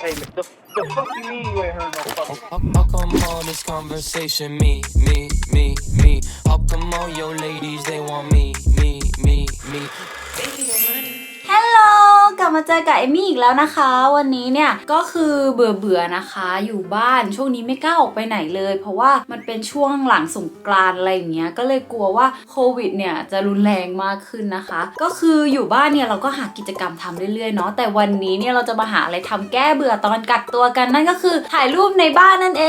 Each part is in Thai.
Hey, the, the fuck you mean you ain't heard no fucking. How, come all this conversation me, me, me, me? How come all your ladies they want me, me, me, me? Baby, your money. กลับมาเจอกับเอมี่อีกแล้วนะคะ วันนี้เนี่ยก็คือเบื่อเบื่อๆนะคะ อยู่บ้านช่วงนี้ไม่กล้าออกไปไหนเลย เพราะว่ามันเป็นช่วงหลังสงกรานต์อะไรอย่างเงี้ยก็เลยกลัวว่าโควิดเนี่ยจะรุนแรงมากขึ้นนะคะ ก็คืออยู่บ้านเนี่ยเราก็หากิจกรรมทำเรื่อยๆเนาะแต่วันนี้เนี่ยเราจะมาหาอะไรทำแก้เบื่อตอนกักตัวกันนั่นก็คือถ่ายรูปในบ้านนั่นเอ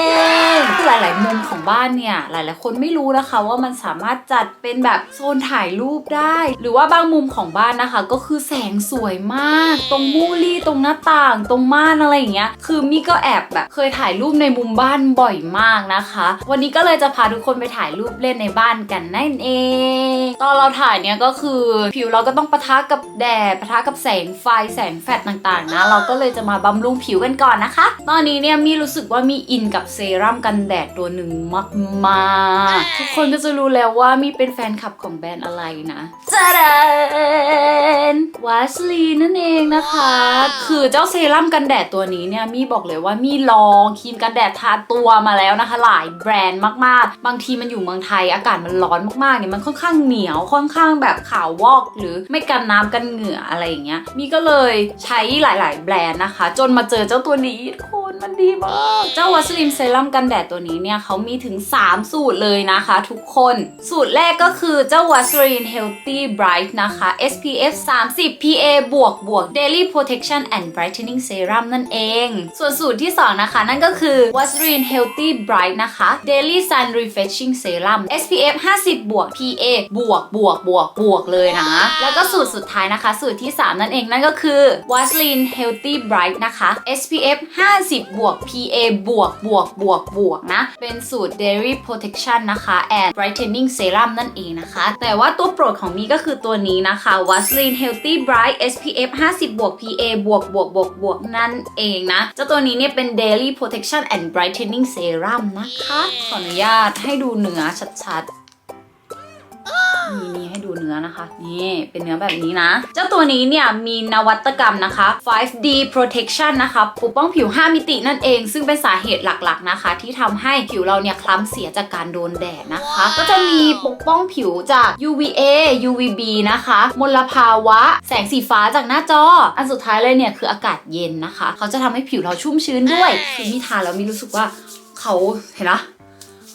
งคือหลาย ๆ มุมของบ้านเนี่ยหลายๆคนไม่รู้นะคะ ว่ามันสามารถจัดเป็นแบบโซนถ่ายรูปได้ หรือว่าบางมุมของบ้านนะคะ ก็คือแสงสวยมากตรงมูลี่ตรงหน้าต่างตรงม่านอะไรอย่างเงี้ย คือมี่ก็แอบแบบเคยถ่ายรูปในมุมบ้านบ่อยมากนะคะ วันนี้ก็เลยจะพาทุกคนไปถ่ายรูปเล่นในบ้านกันนั่นเอง ตอนเราถ่ายเนี่ยก็คือผิวเราก็ต้องปะทะกับแดดปะทะกับแสงไฟแสงแฟลชต่างๆ นะ เราก็เลยจะมาบำรุงผิวกันก่อนนะคะ ตอนนี้เนี่ยมี่รู้สึกว่ามีอินกับเซรั่มกันแดดตัวหนึ่งมากๆทุกคนก็จะรู้แล้วว่ามี่เป็นแฟนคลับของแบรนด์อะไรนะจ้าดนวาสลีนั่นเองนะคะ คือเจ้าเซรั่มกันแดดตัวนี้เนี่ยมี่บอกเลยว่ามี่ลองครีมกันแดดทาตัวมาแล้วนะคะ หลายแบรนด์มากๆ บางทีมันอยู่เมืองไทยอากาศมันร้อนมากๆเนี่ยมันค่อนข้างเหนียวค่อนข้างแบบขาววอก หรือไม่กันน้ำกันเหงื่ออะไรอย่างเงี้ยมี่ก็เลยใช้หลาย ๆ แบรนด์นะคะ จนมาเจอเจ้าตัวนี้ทุกคนมันดีมาก เจ้าวัสลินเซรั่มกันแดดตัวนี้เนี่ยเขามีถึง 3 สูตรเลยนะคะ ทุกคนสูตรแรกก็คือเจ้าวัสลิน Healthy Bright นะคะ SPF 30 PA บวกบวก Daily Protection and Brightening Serum นั่นเอง ส่วนสูตรที่ 2 นะคะ นั่นก็คือ w a s l i n Healthy Bright นะคะ Daily Sun Refreshing Serum SPF 50 บวก PA บวกบวกบวกบวกเลยนะ แล้วก็สูตรสุดท้ายนะคะ สูตรที่ 3 นั่นเองนั่นก็คือ w a s l i n Healthy Bright นะคะ SPF 50 บวก PA บวกบวกบวกบวกนะ เป็นสูตร Daily Protection นะคะ and Brightening Serum นั่นเองนะคะ แต่ว่าตัวโปรดของมีก็คือตัวนี้นะคะ w a s l i n Healthy Bright SPF 50 บวก PA บวกบวกบวกบวกนั่นเองนะ เจ้าตัวนี้เนี่ยเป็น Daily Protection and Brightening Serum นะคะ ขออนุญาตให้ดูเนื้อชัดๆ มีมีให้ดูเนื้อนะคะ นี่เป็นเนื้อแบบนี้นะ เจ้าตัวนี้เนี่ยมีนวัตกรรมนะคะ 5D Protection นะคะปกป้องผิว 5 มิตินั่นเอง ซึ่งเป็นสาเหตุหลักๆนะคะ ที่ทำให้ผิวเราเนี่ยคล้ำเสียจากการโดนแดดนะคะ ก็จะมีปกป้องผิวจาก UVA UVB นะคะมลภาวะ แสงสีฟ้าจากหน้าจอ อันสุดท้ายเลยเนี่ยคืออากาศเย็นนะคะ เขาจะทำให้ผิวเราชุ่มชื้นด้วยคือมีทาแล้วมีรู้สึกว่าเขาเห็นนะ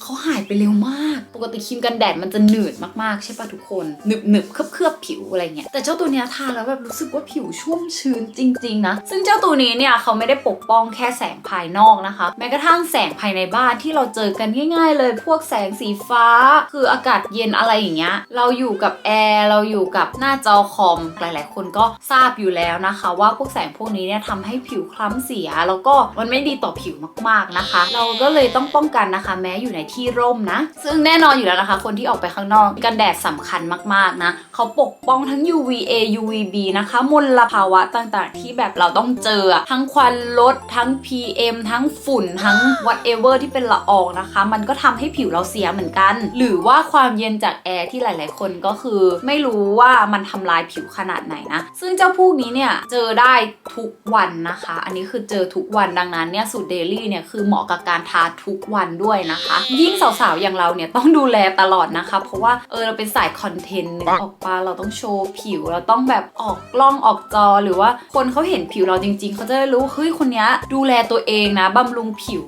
เขาหายไปเร็วมาก ปกติครีมกันแดดมันจะหนืดมากๆ ใช่ปะทุกคน หนึบหนึบเคลือบเคลือบผิวอะไรเงี้ยแต่เจ้าตัวเนี้ยทาแล้วแบบรู้สึกว่าผิวชุ่มชื้นจริง ๆ นะ ซึ่งเจ้าตัวนี้เนี่ยเขาไม่ได้ปกป้องแค่แสงภายนอกนะคะ แม้กระทั่งแสงภายในบ้านที่เราเจอกันง่าย ๆ เลย พวกแสงสีฟ้า คืออากาศเย็นอะไรอย่างเงี้ยเราอยู่กับแอร์เราอยู่กับหน้าจอคอมหลาย ๆ คนก็ทราบอยู่แล้วนะคะ ว่าพวกแสงพวกนี้เนี่ยทำให้ผิวคล้ำเสีย แล้วก็มันไม่ดีต่อผิวมาก ๆนะคะ เราก็เลยต้องป้องกันนะคะ แม้อยู่ในที่ร่มนะ ซึ่งแน่นอนอยู่แล้วนะคะ คนที่ออกไปข้างนอกกันแดดสำคัญมากๆนะ เขาปกป้องทั้ง UVA UVB นะคะมลภาวะต่างๆ ที่แบบเราต้องเจอ ทั้งควันรถทั้ง PM ทั้งฝุ่น ทั้ง whatever ที่เป็นละอองนะคะ มันก็ทำให้ผิวเราเสียเหมือนกัน หรือว่าความเย็นจากแอร์ที่หลาย ๆ คนก็คือไม่รู้ว่ามันทำลายผิวขนาดไหนนะ ซึ่งเจ้าพวกนี้เนี่ยเจอได้ทุกวันนะคะ อันนี้คือเจอทุกวันดังนั้นเนี่ยสูตรเดลี่เนี่ยคือเหมาะกับการทาทุกวันด้วยนะคะยิงสาวๆ อย่างเราเนี่ยต้องดูแลตลอดนะคะ เพราะว่าเออเราเป็นสายคอนเทนต์นึกออกปะเราต้องโชว์ผิวเราต้องแบบออกกล้องออกจอหรือว่าคนเขาเห็นผิวเราจริง ๆเขาจะได้รู้เฮ้ยคนนี้ดูแลตัวเองนะบำรุงผิว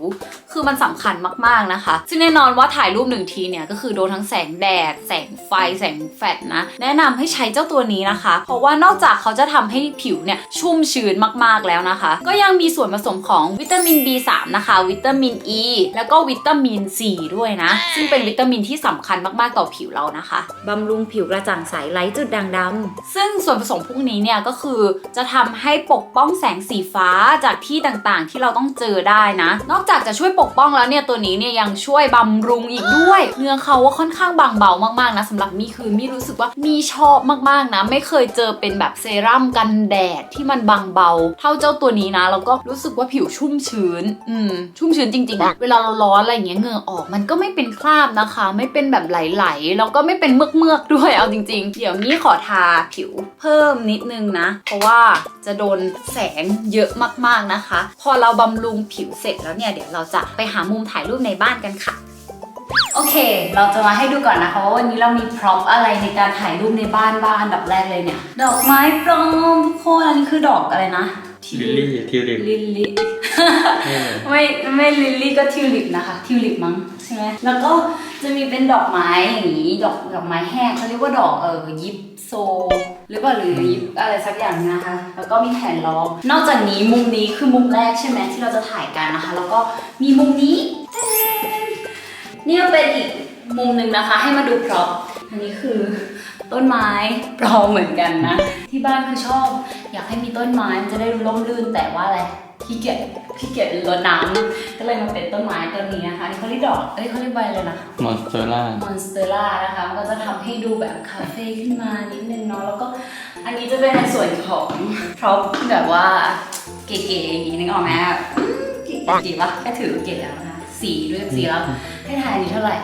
คือมันสำคัญมากๆนะคะ ซึ่งแน่นอนว่าถ่ายรูปหนึ่งทีเนี่ยก็คือโดนทั้งแสงแดด แสงไฟแสงแฟลชนะ แนะนำให้ใช้เจ้าตัวนี้นะคะ เพราะว่านอกจากเขาจะทำให้ผิวเนี่ยชุ่มชื้นมากๆแล้วนะคะ ก็ยังมีส่วนผสมของวิตามิน B3 นะคะ วิตามิน E แล้วก็วิตามิน C ด้วยนะ ซึ่งเป็นวิตามินที่สำคัญมากๆต่อผิวเรานะคะบำรุงผิวกระจ่างใสไร้จุดด่างดำซึ่งส่วนผสมพวกนี้เนี่ยก็คือจะทำให้ปกป้องแสงสีฟ้าจากที่ต่างๆ ที่เราต้องเจอได้นะ นอกจากจะช่วยปกป้องแล้วเนี่ยตัวนี้เนี่ยยังช่วยบำรุงอีกด้วย เนื้อเขาว่าค่อนข้างบางเบามากๆนะสำหรับมีคือมีรู้สึกว่ามีชอบมากๆนะ ไม่เคยเจอเป็นแบบเซรั่มกันแดดที่มันบางเบา เท่าเจ้าตัวนี้นะแล้วก็รู้สึกว่าผิวชุ่มชื้น อืมชุ่มชื้นจริงๆเวลาเราร้อนอะไรอย่างเงี้ยเหงื่อออกมันมันก็ไม่เป็นคราบนะคะ ไม่เป็นแบบไหลๆแล้วก็ไม่เป็นเมือกๆด้วยเอาจริง ๆ เดี๋ยวนี้ขอทาผิวเพิ่มนิดนึงนะ เพราะว่าจะโดนแสงเยอะมากๆนะคะ พอเราบำรุงผิวเสร็จแล้วเนี่ยเดี๋ยวเราจะไปหามุมถ่ายรูปในบ้านกันค่ะโอเค เราจะมาให้ดูก่อนนะคะว่าวันนี้เรามีพร็อพอะไรในการถ่ายรูปในบ้านบ้างอันดับแรกเลยเนี่ย ดอกไม้ปลอมทุกคนอันนี้คือดอกอะไรนะ ลิลลี่ทิวลิป ลิลลี่นี่เลยไม่ไม่ลิลลี่ก็ทิวลิปนะคะ ทิวลิปมั้งใช่ไหมแล้วก็จะมีเป็นดอกไม้อย่างนี้ดอกดอกไม้แห้งเขาเรียกว่าดอกเออยิปโซ หรือเปล่าหรือยิปอะไรสักอย่างนะคะ แล้วก็มีแผ่นรองนอกจากนี้มุมนี้คือมุมแรกใช่ไหมที่เราจะถ่ายกันนะคะ แล้วก็มีมุมนี้แตนนี่ก็เป็นอีกมุมหนึ่งนะคะ ให้มาดูพร็อพอันนี้คือ ต้นไม้ปลอมเหมือนกันนะ ที่บ้านคือชอบ อยากให้มีต้นไม้มันจะได้ร่มรื่นแต่ว่าอะไรขี้เกียจขี้เกียจรดน้ำก็เลยมาเป็นต้นไม้ต้นนี้นะคะอันนี่เขาเรียกดอกเอ้ยเขาเรียกใบเลยนะมอนสเตอร่ามอนสเตอร่านะคะมันก็จะทำให้ดูแบบคาเฟ่ขึ้นมานิดนึงเนาะแล้วก็อันนี้จะเป็นในส่วนของพร็อพแบบว่าเก๋ๆอย่างนี้นึกออกไหมอืมเก๋ๆปะแค่ถือเก๋แล้วนะคะสีด้วยสีแล้วให้ทายอันนี้เท่าไหร่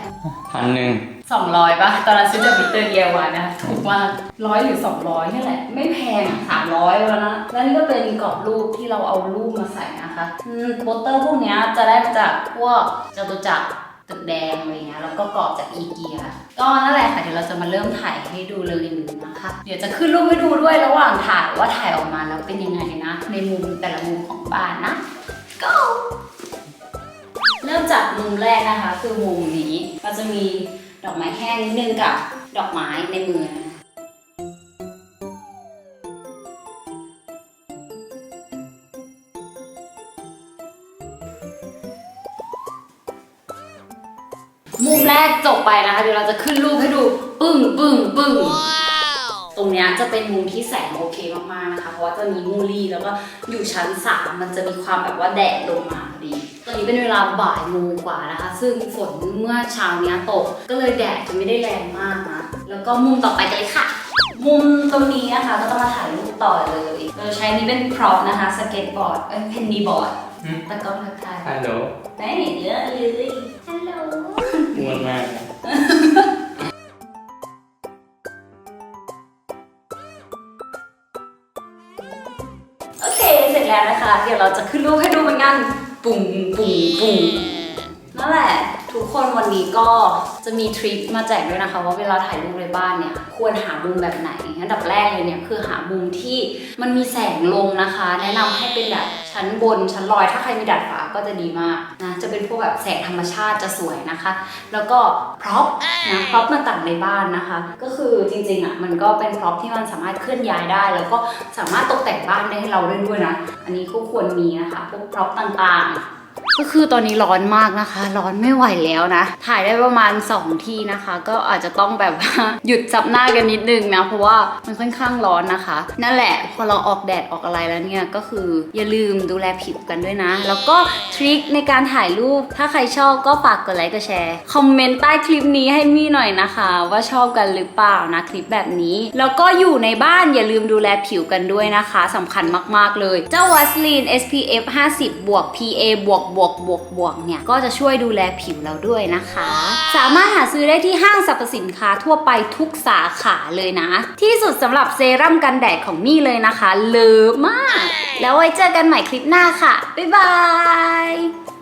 พันหนึ่ง สองร้อยปะตอนนั้นซื้อจากมิเตอร์เดียวานะคะถูกมากร้อยหรือสองร้อยนี่แหละ ไม่แพงสามร้อยแล้วนะแล้วนี่ก็เป็นกรอบรูปที่เราเอารูปมาใส่นะคะอืมโปสเตอร์พวกเนี้ยจะได้มาจากพวกจตุจักรตึกแดงอะไรเงี้ยแล้วก็กรอบจากอีเกียก็นั่นแหละค่ะเดี๋ยวเราจะมาเริ่มถ่ายให้ดูเลยหนึ่งนะคะ เดี๋ยวจะขึ้นรูปให้ดูด้วยระหว่างถ่ายว่าถ่ายออกมาแล้วเป็นยังไงนะ ในมุมแต่ละมุมของบ้านนะ go เริ่มจากมุมแรกนะคะ คือมุมนี้เราจะมี ดอกไม้แห้งนิดนึงกับดอกไม้ในมือนะคะมุมแรกจบไปนะคะ เดี๋ยวเราจะขึ้นรูปให้ดู ปึ้งปึ้งปึ้งตรงเนี้ยจะเป็นมุมที่แสงโอเคมากๆนะคะ เพราะว่าจะมีมูลี่แล้วก็อยู่ชั้นสามมันจะมีความแบบว่าแดดลงมาพอ ดี ตอนนี้เป็นเวลาบ่ายโมงกว่านะคะ ซึ่งฝนเมื่อเช้าเนี้ยตก ก็เลยแดดจะไม่ได้แรงมากนะ แล้วก็มุมต่อไปกันเลยค่ะ มุมตรงนี้นะคะก็ต้องมาถ่ายรูปต่อเลย เราใช้นี้เป็นพร็อพนะคะ สเก็ตบอร์ด เอ้ย เพนนีบอร์ดตะกร้องทักทายฮัลโหลได้เยอะเลยฮัลโหลม้วนมากโอเค เสร็จแล้วนะคะ เดี๋ยวเราจะขึ้นรูปให้ดูเหมือนกัน ปุ่งปุ่งปุ่งนั่นแหละ ทุกคนวันนี้ก็ จะมีทริคมาแจกด้วยนะคะว่าเวลาถ่ายรูปในบ้านเนี่ยควรหามุมแบบไหนอันดับแรกเลยเนี่ยคือหามุมที่มันมีแสงลงนะคะ แนะนำให้เป็นแบบชั้นบนชั้นลอย ถ้าใครมีดาดฟ้าก็จะดีมากนะจะเป็นพวกแบบแสงธรรมชาติจะสวยนะคะ แล้วก็พร็อพนะพร็อพต่างๆในบ้านนะคะ ก็คือจริงๆอะมันก็เป็นพร็อพที่มันสามารถเคลื่อนย้ายได้ แล้วก็สามารถตกแต่งบ้านได้ให้เราได้ด้วยนะ อันนี้ก็ควรมีนะคะพวกพร็อพต่างๆ ก็คือตอนนี้ร้อนมากนะคะ ร้อนไม่ไหวแล้วนะ ถ่ายได้ประมาณ 2 ที่นะคะ ก็อาจจะต้องแบบว่าหยุดซับหน้ากันนิดนึงนะ เพราะว่ามันค่อนข้างร้อนนะคะ นั่นแหละพอเราออกแดดออกอะไรแล้วเนี่ย ก็คืออย่าลืมดูแลผิวกันด้วยนะ แล้วก็ทริคในการถ่ายรูป ถ้าใครชอบก็ฝากกดไลค์กดแชร์ คอมเมนต์ใต้คลิปนี้ให้มี่หน่อยนะคะ ว่าชอบกันหรือเปล่านะคลิปแบบนี้ แล้วก็อยู่ในบ้านอย่าลืมดูแลผิวกันด้วยนะคะสำคัญมากๆเลย เจ้าวัสลีน SPF 50 บวก PA บวกกบวกบวกบวกเนี่ย ก็จะช่วยดูแลผิวเราด้วยนะคะ สามารถหาซื้อได้ที่ห้างสรรพสินค้าทั่วไปทุกสาขาเลยนะ ที่สุดสำหรับเซรั่มกันแดดของมี่เลยนะคะ เลิฟมาก แล้วไว้เจอกันใหม่คลิปหน้าค่ะ บ๊ายบาย